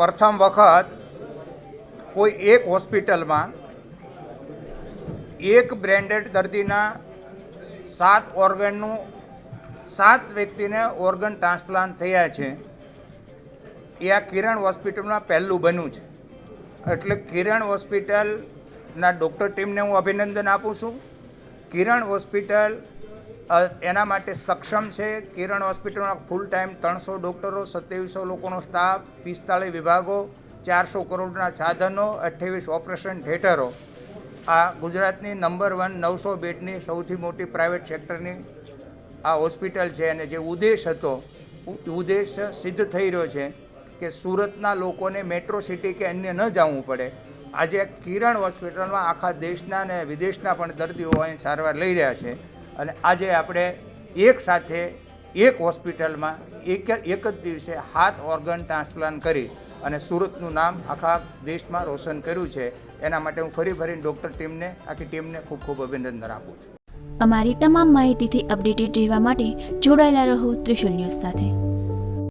પ્રથમ વખત કોઈ એક હોસ્પિટલમાં એક બ્રેન્ડેડ દર્દીના સાત ઓર્ગનનું સાત વ્યક્તિને ઓર્ગન ટ્રાન્સપ્લાન્ટ થયા છે. એ આ કિરણ હોસ્પિટલમાં પહેલું બન્યું છે. એટલે કિરણ હોસ્પિટલના ડૉક્ટર ટીમને હું અભિનંદન આપું છું. કિરણ હોસ્પિટલ એના માટે સક્ષમ છે. કિરણ હોસ્પિટલમાં ફૂલ ટાઈમ ત્રણસો ડૉક્ટરો, સત્યાવીસો લોકોનો સ્ટાફ પિસ્તાળીસ વિભાગો, ચારસો કરોડના સાધનો, અઠ્યાવીસ ઓપરેશન થિયેટરો. આ ગુજરાતની નંબર વન નવસો બેડની સૌથી મોટી પ્રાઇવેટ સેક્ટરની આ હોસ્પિટલ છે અને જે ઉદ્દેશ હતો ઉદ્દેશ સિદ્ધ થઈ રહ્યો છે કે સુરતના લોકોને મેટ્રો સિટી કે અન્ય ન જવું પડે. આજે કિરણ હોસ્પિટલમાં આખા દેશના અને વિદેશના પણ દર્દીઓ અહીં સારવાર લઈ રહ્યા છે. અને આજે આપણે એક સાથે એક હોસ્પિટલમાં એક એક જ દિવસે હાથ ઓર્ગન ટ્રાન્સપ્લાન્ટ કરી અને સુરતનું નામ આખા દેશમાં રોશન કર્યું છે. એના માટે હું ફરી ફરીને ડૉક્ટર ટીમને, આખી ટીમને ખૂબ ખૂબ અભિનંદન આપું છું. અમારી તમામ માહિતીથી અપડેટેડ રહેવા માટે જોડાયેલા રહો ત્રિશુલ ન્યૂઝ સાથે.